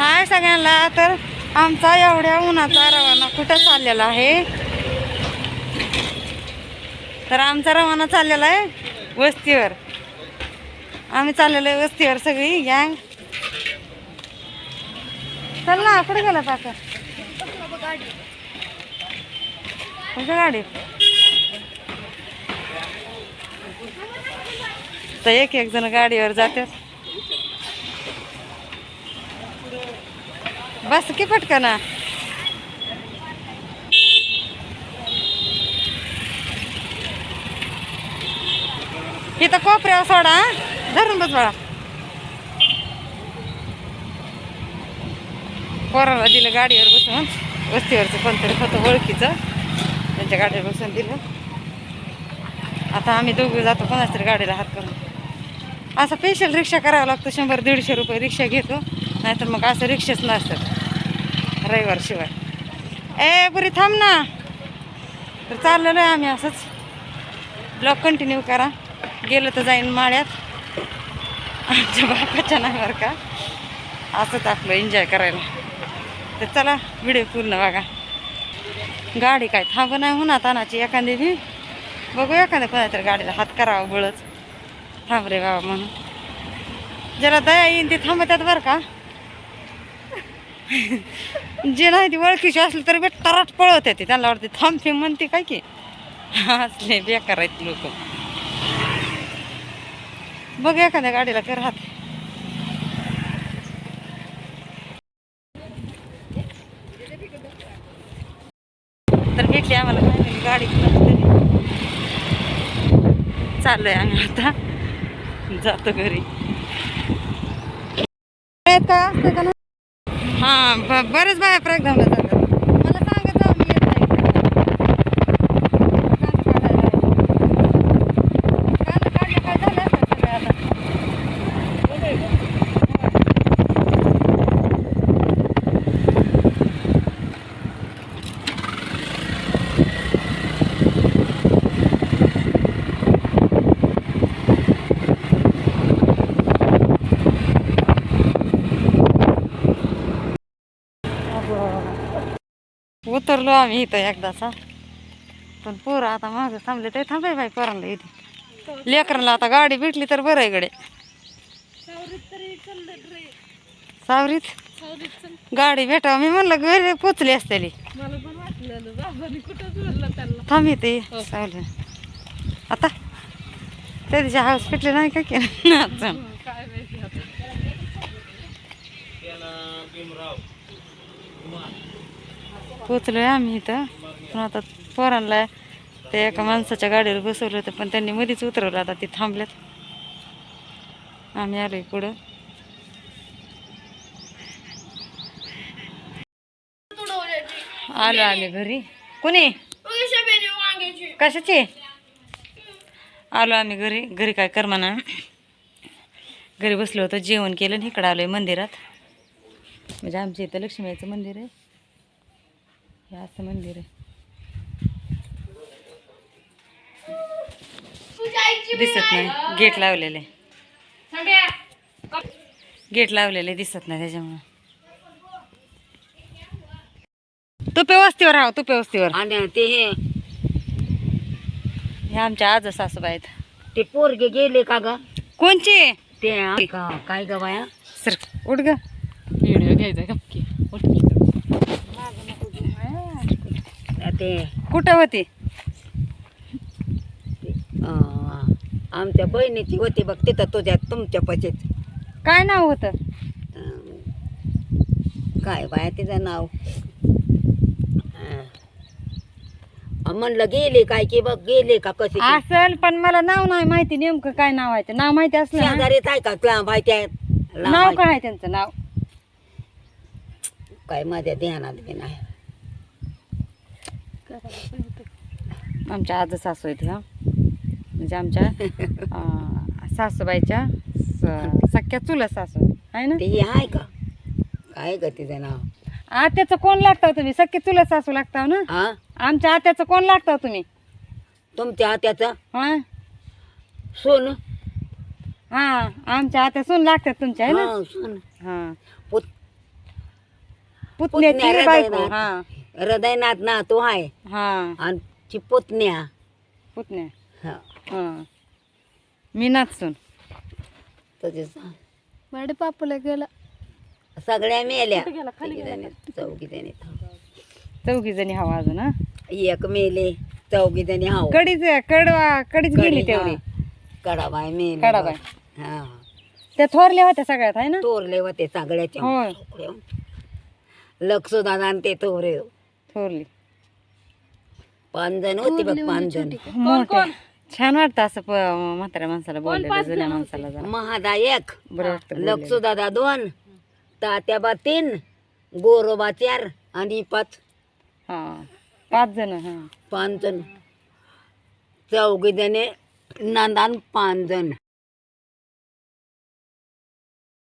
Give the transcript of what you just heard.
हाय सगळ्यांना तर आमचा एवढ्या उन्हाचा रवाना कुठं चाललेला आहे? तर आमचा रवाना चाललेला आहे वस्तीवर. आम्ही चाललेलो आहे वस्तीवर सगळी गँग चल ना कुठे गेला पाकर? तुमच्या गाडी? तर एक एक जण गाडीवर जातात. बस की पटकना. इथं कोपऱ्यावर सोडा धरून बस बाळा. पोराला दिलं गाडीवर बसून. वस्तीवरचं कोणतरी होतं ओळखीचं. त्यांच्या गाडीवर बसून दिलं. आता आम्ही दोघं जातो कोणाच तरी गाडीला हात करून. असं स्पेशल रिक्षा करावं लागतं शंभर दीडशे रुपये रिक्षा घेतो. नाहीतर मग असं रिक्षाच नसतात रविवार शिवाय. ए बरी थांब ना. तर चाललेलो आहे आम्ही असंच. ब्लॉग कंटिन्यू करा. गेलं तर जाईन माळ्यात. आमच्या बापाच्या नावावर का? असंच आपलं एन्जॉय करायला. तर चला व्हिडिओ पूर्ण बघा. गाडी काय थांब नाही होणार तानाची एखादी बी. बघू एखाद्या कोणातरी गाडीला हात करावा बळच थांब रे बाबा म्हणून. ज्याला दया येईन ते थांबतात बरं का? जे नाही ती ओळखीची असली तरी बी टराट पळत येते. त्यांना वाटते थांबते म्हणते काय की? असले बेकार आहेत लोक. बघ एखाद्या गाडीला कर हात तर भेटली आम्हाला फायनली गाडी. कुणाची तरी चाललोय आम्ही आता. जातो घरी. का? असतं का हां बरंच बरेच बाया प्रोग्रामला मला सांगत जा मी येत नाही कान काढायला कान काढले काय झाले असतात सगळे आता उतरलो आम्ही इथं एकदाचा पण पोरं आता मागं थांबले ते थांबाय बाई पोरांना इथे. लेकरांना आता गाडी भेटली तर बरं इकडे. सावरीत? गाडी भेटावं. मी म्हणलं घरी पोचली असतेली. मला पण थांब इथे. सावली. आता? त्या दिवशी हाऊस भेटले नाही का की? अजून पोचलो आहे आम्ही इथं. पण आता पोरांना ते एका माणसाच्या गाडीवर बसवलं होतं पण त्यांनी मध्येच उतरवलं आता ते थांबल्यात आम्ही आलोय पुढं. आलो आम्ही घरी. कुणी? कशाची? आलो आम्ही घरी. घरी काय कर म्हणा घरी बसलो होतो जेवण केलं आणि इकडं आलोय मंदिरात. म्हणजे आमच्या इथं लक्ष्मीचं मंदिर आहे. हे असं मंदिर आहे. दिसत नाही. गेट लावलेले. गेट लावलेले दिसत नाही त्याच्यामुळे. तुपे वस्तीवर राहा तुपे वस्तीवर. आणि ते हे हे आमच्या आज सासूबाई आहेत ते पोरगे गेले का ग? कोणचे? ते का- काय ग बाया? सर उठ ग. व्हिडिओ घ्यायचा गपकी. ते. कुठं होती? अं, आमच्या बहिणीची होती बघ तिथं तुझ्या तुमच्या पशीच. काय नाव होतं? अं, काय बाया तिचं नाव? अं, म्हणलं गेले काय की बघ गेले का कशी ती? असेल पण मला नाव नाही माहिती नेमकं काय नाव आहे ते. नाव माहिती असलं ना, शेजारीच आहे का? तुला माहिती आहे लांब नाव आहे. काय आहे त्यांचं नाव? काय माझ्या ध्यानात बी नाही. आमच्या आज सासू आहेत ह्या म्हणजे आमच्या सासूबाईच्या सख्या चुलत सासू आहे ना? ते आहे का? काय ग तिचं नाव? आत्याचं कोण लागताव तुम्ही? सख्खे चुलत सासू लागताव ना? हा? आमच्या आत्याचं कोण लागताव तुम्ही? तुमच्या हात्याचं हा? सोन? हा आमच्या आत्या सून लागतात तुमच्या आहे ना? हा सोन. हा. पुत पुतण्याची पुतण्या बायको. हा. हृदयनाथ ना तो आहे. हा. आणि ती पुतण्या. पुतण्या. हा. हा. मी नाचून तुझे माझ्या पापूला गेला. सगळ्या मेल्या. कुठे गेला? खाली गेला चौघी जणी चौघी जणी हवा अजून हा? एक मेले चौघी जणी हाव. कडीच कडवा कडीच गेली तेवढी. कडाबाई मेले. कडाबाई. हा. त्या थोरल्या होत्या सगळ्यात आहे ना? तोरले होते सगळ्याच्या होय. लक्ष दादा आणि ते तोरे थोरली पाच जण होते बघ पाच जण मोठे. छान वाटतं असं प- म्हाताऱ्या माणसाला बोललेलं जुन्या माणसाला जरा. महादा एक बरं वाटतं लक्ष दादा दोन तात्याबा तीन गोरोबा चार आणि पाच. हा पाच जण हा. पाच जण चौघी जणे नांदान पाच जण